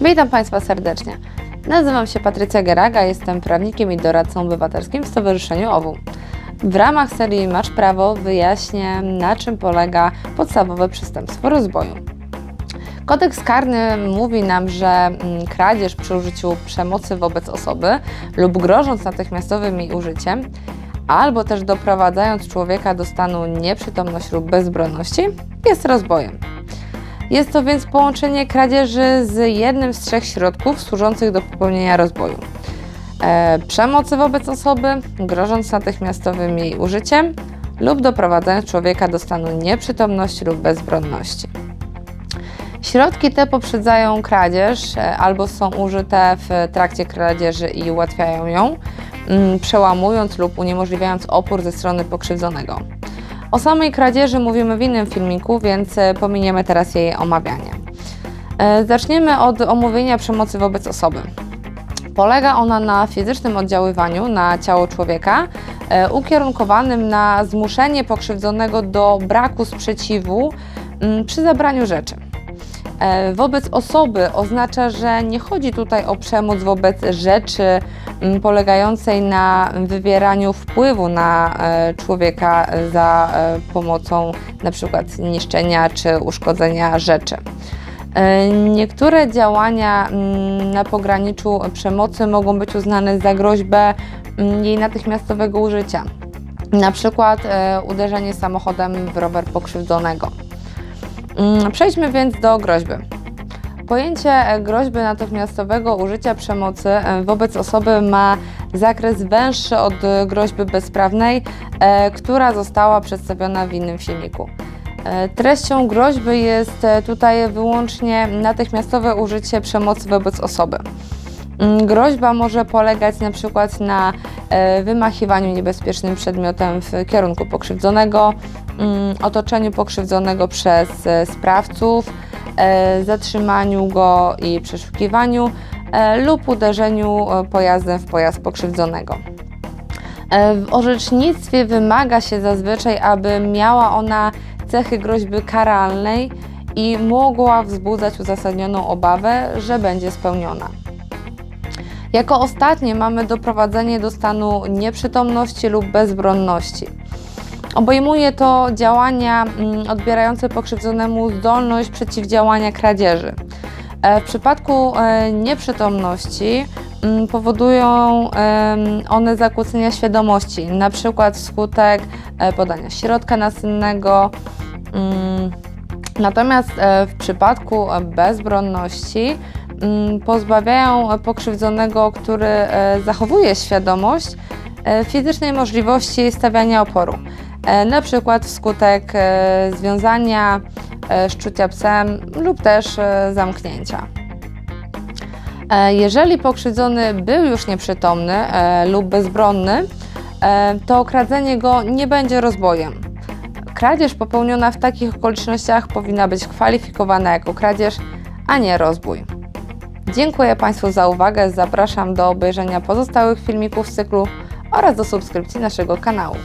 Witam Państwa serdecznie. Nazywam się Patrycja Geraga, jestem prawnikiem i doradcą obywatelskim w Stowarzyszeniu OWU. W ramach serii Masz Prawo wyjaśnię, na czym polega podstawowe przestępstwo rozboju. Kodeks karny mówi nam, że mm, kradzież przy użyciu przemocy wobec osoby lub grożąc natychmiastowym jej użyciem, albo też doprowadzając człowieka do stanu nieprzytomności lub bezbronności, jest rozbojem. Jest to więc połączenie kradzieży z jednym z trzech środków służących do popełnienia rozboju. E, przemocy wobec osoby, grożąc natychmiastowym jej użyciem lub doprowadzając człowieka do stanu nieprzytomności lub bezbronności. Środki te poprzedzają kradzież e, albo są użyte w trakcie kradzieży i ułatwiają ją, mm, przełamując lub uniemożliwiając opór ze strony pokrzywdzonego. O samej kradzieży mówimy w innym filmiku, więc e, pominiemy teraz jej omawianie. E, Zaczniemy od omówienia przemocy wobec osoby. Polega ona na fizycznym oddziaływaniu na ciało człowieka, e, ukierunkowanym na zmuszenie pokrzywdzonego do braku sprzeciwu przy zabraniu rzeczy. E, Wobec osoby oznacza, że nie chodzi tutaj o przemoc wobec rzeczy m, polegającej na wywieraniu wpływu na e, człowieka za e, pomocą przykład niszczenia czy uszkodzenia rzeczy. Niektóre działania mm, na pograniczu przemocy mogą być uznane za groźbę mm, jej natychmiastowego użycia. Na przykład uderzenie samochodem w rower pokrzywdzonego. Mm, Przejdźmy więc do groźby. Pojęcie e, groźby natychmiastowego użycia przemocy e, wobec osoby ma zakres węższy od e, groźby bezprawnej, która została przedstawiona w innym filmiku. Treścią groźby jest tutaj wyłącznie natychmiastowe użycie przemocy wobec osoby. Mm, Groźba może polegać na przykład na e, wymachiwaniu niebezpiecznym przedmiotem w kierunku pokrzywdzonego, mm, otoczeniu pokrzywdzonego przez e, sprawców, e, zatrzymaniu go i przeszukiwaniu lub uderzeniu pojazdem w pojazd pokrzywdzonego. W orzecznictwie wymaga się zazwyczaj, aby miała ona cechy groźby karalnej i mogła wzbudzać uzasadnioną obawę, że będzie spełniona. Jako ostatnie mamy doprowadzenie do stanu nieprzytomności lub bezbronności. Obejmuje to działania mm, odbierające pokrzywdzonemu zdolność przeciwdziałania kradzieży. E, W przypadku e, nieprzytomności mm, powodują one zakłócenia świadomości, na przykład wskutek e, podania środka nasennego. mm, Natomiast w przypadku bezbronności pozbawiają pokrzywdzonego, który e, zachowuje świadomość, e, fizycznej możliwości stawiania oporu. E, Na przykład wskutek związania, szczucia psem lub też zamknięcia. Jeżeli pokrzywdzony był już nieprzytomny lub bezbronny, to kradzenie go nie będzie rozbojem. Kradzież popełniona w takich okolicznościach powinna być kwalifikowana jako kradzież, a nie rozbój. Dziękuję Państwu za uwagę. Zapraszam do obejrzenia pozostałych filmików z cyklu oraz do subskrypcji naszego kanału.